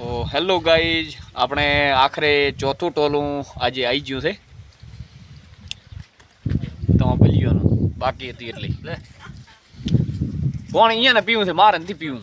તો hello guys આપણે આખરે ચોથું ટોલું આજે આવી ગયું છે. તો બલિયોનું બાકી હતી એટલે. કોણ અહીંયા ને પીવું છે? મારે નથી પીવું.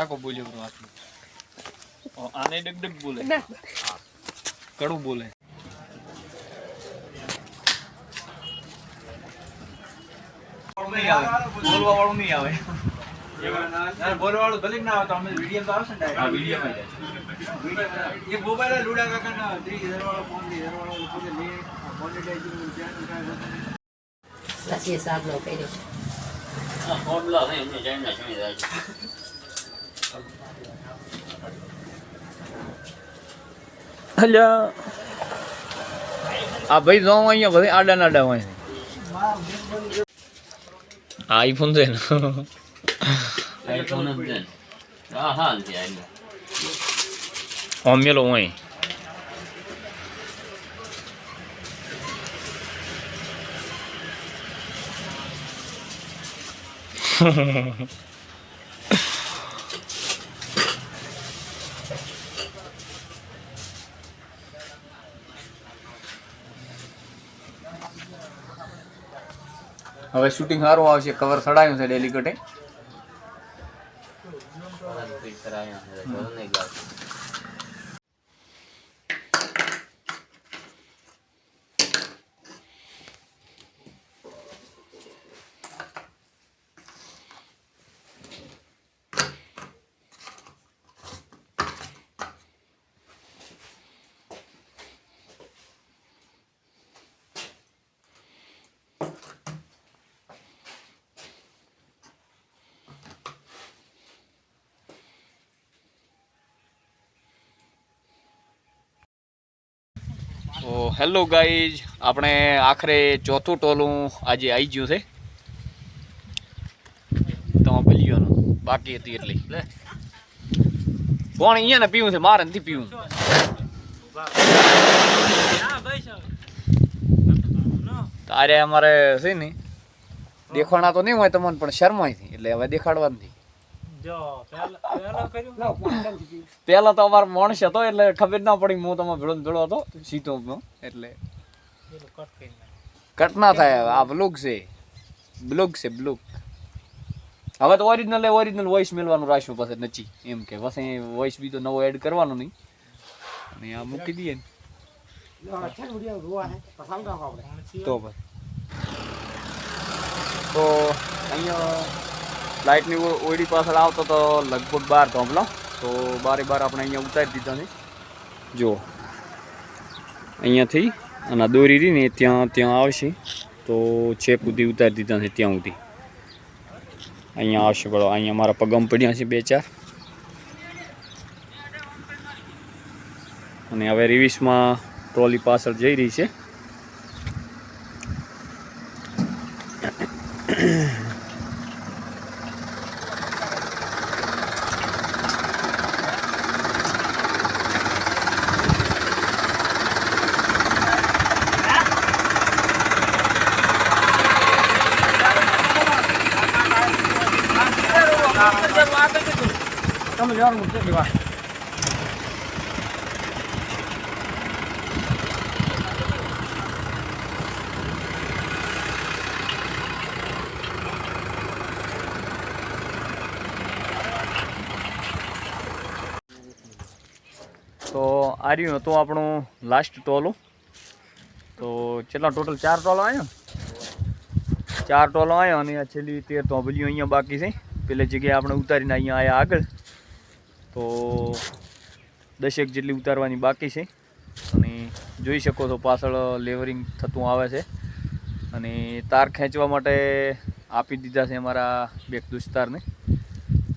કડાકો બોલ્યો બરો આટલું. આને ડગ ડગ બોલે કડું બોલે. બોલવા વાળું નહીં આવે. બોલવાળું ભલે ના આવે તો અમે વીડિયો તો આવશે ને આ direct. વિડીયોમાં એ મોબાઈલ લુડા કાકાના ત્રીસ હજાર વાળો ફોન ત્રીસ હજાર વાળો પોતે લે સાગનો કર્યો. અલ્યા આ ભાઈ જો અહીંયા બધે આડા નાડા હોય. છે આઈફોન છે ને. ઓમેલો હોય. હવે શૂટિંગ સારું આવશે. કવર સડાયું છે ડેલી કટે હેલો ગાઈઝ, આપણે આખરે ચોથું ટોલું આજે આવી ગયું છે. તો બલિયોનું બાકી હતી એટલી. લે. કોણ અહીંયા ને પીવું છે? મારે નથી પીવું. તારે અમારે છે ને, દેખાણા તો નહીં હોય તમને, પણ શરમાય એટલે હવે દેખાડવા નથી પેલા તો અમારો માણસ હતો એટલે ખબર ના પડી હું તમે ભેળો ભેળો હતો સીધો એટલે. કટ ના થાય હવે આ બ્લોગ છે. બ્લોગ છે બ્લોગ હવે તો ઓરિજિનલ ઓરિજિનલ વોઇસ મેળવાનું રાખ્યું પાસે નચી. એમ કે પછી વોઇસ બી તો નવો એડ કરવાનો નહીં. અને આ મૂકી દઈએ ને. તો બસ. તો અહીંયા લાઇટની ઓઈડી પાછળ આવતો તો લગભગ બાર થોંભલો. તો બારે બાર આપણે અહીંયા ઉતારી દીધા છે જુઓ અહીંયાથી અને દોરી રહી ને ત્યાં ત્યાં આવશે. તો છેક સુધી ઉતારી દીધા છે ત્યાં સુધી. અહીંયા આવશે બરો અહીંયા મારા પગમ પડ્યા છે બે ચાર. અને હવે રિવિસમાં ટ્રોલી પાછળ જઈ રહી છે. તો આ રહ્યું હતું આપણું લાસ્ટ ટોલું તો કેટલા ટોટલ ચાર ટોલો આવ્યો ચાર ટોલો આવ્યો અને આ છેલ્લી તેર ટોબલીઓ અહીંયા બાકી છે. પેલી જગ્યાએ આપણે ઉતારીને અહીંયા આવ્યા આગળ. તો દશેક જેટલી ઉતારવાની બાકી છે. અને જોઈ શકો છો પાછળ લેવરિંગ થતું આવે છે. અને તાર ખેંચવા માટે આપી દીધા છે અમારા બે દોસ્તારને.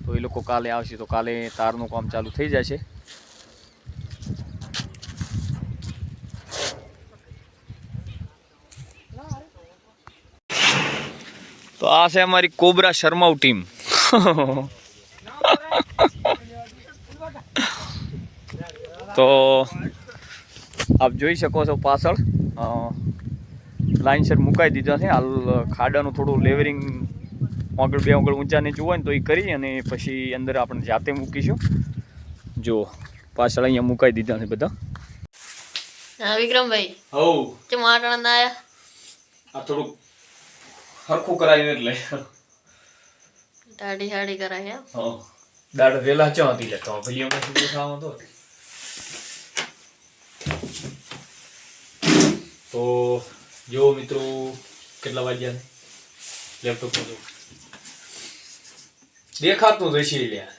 તો એ લોકો કાલે આવશે. તો કાલે તારનું કામ ચાલુ થઈ જશે તો આ છે અમારી કોબરા શર્માઉ ટીમ. તો આપ જોઈ શકો છો પાછળ લાઇનસર મુકાઈ દીધા છે. હાલ ખાડાનું થોડું લેવરિંગ આગળ બે આગળ ઊંચા નીચું હોય ને તો એ કરી અને પછી અંદર આપણે જાતે મૂકીશું. જો પાછળ અહીંયા મુકાઈ દીધા છે બધા. હા વિક્રમભાઈ. હવ કે આટણ ના આયા? આ થોડું હરખું કરાયું એટલે. દાઢી હાડી કરાય હા દાડ વેલા ચો હતી લેતો ભલી અમે શું ખાવા તો? તો જો મિત્રો કેટલા વાગ્યા લેપટોપ જો. દેખાતું જ હશે લ્યા.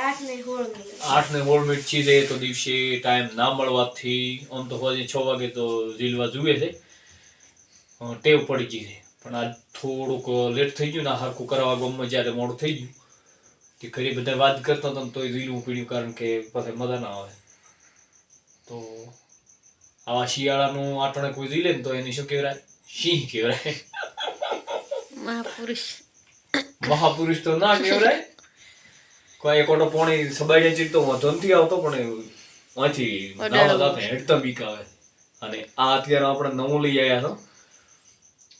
આઠ ને સોળ મિનિટ. છી તો દિવસે ટાઈમ ના મળવાથી આમ તો હજી છ વાગે તો રીલવા જુએ છે. ટેવ પડી ગઈ છે. પણ આજ થોડુંક લેટ થઈ ગયું ને હરખું કરાવવા ગમમાં જ્યારે મોડું થઈ ગયું કે ઘરે બધા વાત કરતા હતા ને તોય રીલું પીડ્યું કારણ કે પછી મજા ના આવે. તો આવા શિયાળાનું આટણે કોઈ રીલે ને તો એની શું કહેવાય? સિંહ કહેવાય. મહાપુરુષ. મહાપુરુષ તો ના કહેવાય. કોઈ એક ઓટો પોણી સબાઈ જાય તો વાંધો નથી આવતો પણ વાંચી નાવા સાથે હેડતા બીક આવે અને આ અત્યારે આપણે નવું લઈ આવ્યા છો.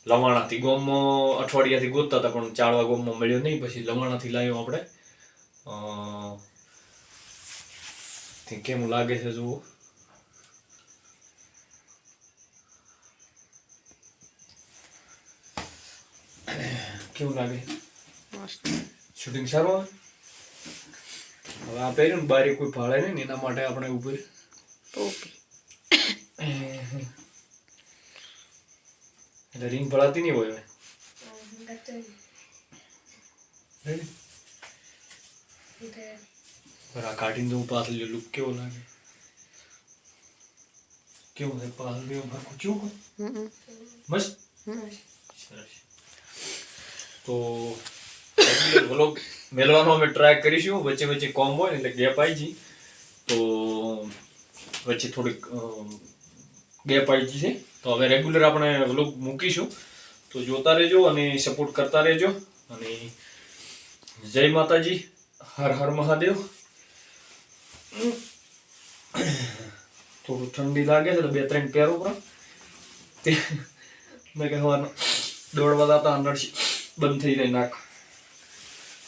લવાણાથી ગોમમાં અઠવાડિયાથી ગોતતા હતા પણ ચાળવા ગોમમાં મળ્યો નહીં. પછી લવાણાથી લાવ્યો આપણે. કેમ લાગે છે જુઓ. કેવું લાગે? શૂટિંગ સારું આવે? હવે આ પહેર્યું ને બારી કોઈ ફાળે નહીં એના માટે આપણે ઉપર એટલે રિંગ ભરાતી નહીં હોય હવે. આ કાઢીને તો હું પાછળ લુક કેવો લાગે? કેવું છે? પાછળ ભરખું કેવું મસ્ત? સરસ. તો વ્લોગ મેળવાનો અમે ટ્રાય કરીશું. વચ્ચે વચ્ચે કોમ હોય એટલે ગેપ આવી જઈ તો વચ્ચે થોડીક ગેપ આવી જશે તો હવે રેગ્યુલર આપણે વ્લોગ મૂકીશું. તો જોતા રહેજો અને સપોર્ટ કરતા રહેજો. અને જય માતાજી. હર હર મહાદેવ. થોડું ઠંડી લાગે છે બે ત્રણ ઉપર. તે મેં કહેવાનું, દોડવા દાતા નરસી બંધ થઈ જાય નાક.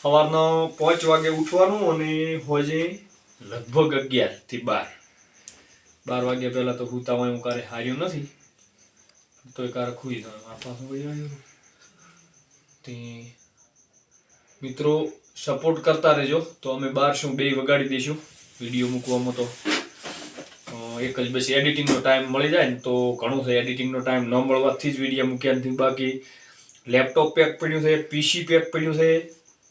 સવારનો પાંચ વાગે ઉઠવાનું અને હોજે લગભગ અગિયારથી બાર. બાર વાગ્યા પહેલાં તો હું હોય હું કારે હાર્યું નથી. તોય કારે ખુઈ જવાનું આ પાછું આવ્યું? તે મિત્રો સપોર્ટ કરતા રહેજો. તો અમે બાર શું બે વગાડી દઈશું. વીડિયો મૂકવામાં તો એક જ બસ એડિટિંગનો ટાઈમ મળી જાય ને તો ઘણું થાય એડિટિંગનો ટાઈમ ન મળવાથી જ વીડિયો મૂક્યા નથી. બાકી લેપટોપ પેક પડ્યું છે પીસી પેક પડ્યું છે,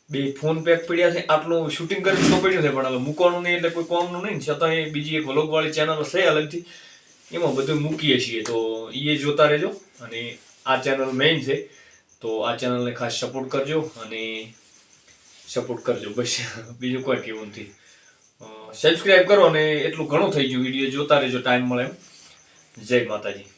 બે ફોન પેક પડ્યા છે, આટલું શૂટિંગ કરી તો પડ્યું છે, પણ હવે મૂકવાનું નહીં એટલે કોઈ કોમનું નહીં છતાં બીજી એક વ્લોગવાળી ચેનલ છે અલગથી, એમાં બધું મૂકીએ છીએ. તો એ જોતા રહેજો અને આ ચેનલ મેઇન છે, તો આ ચેનલને ખાસ સપોર્ટ કરજો અને સપોર્ટ કરજો બસ. બીજું કોઈ કેવું નથી. સબસ્ક્રાઈબ કરો અને એટલું ઘણું થઈ ગયું, વીડિયો જોતા રહેજો ટાઈમ મળે એમ. જય માતાજી.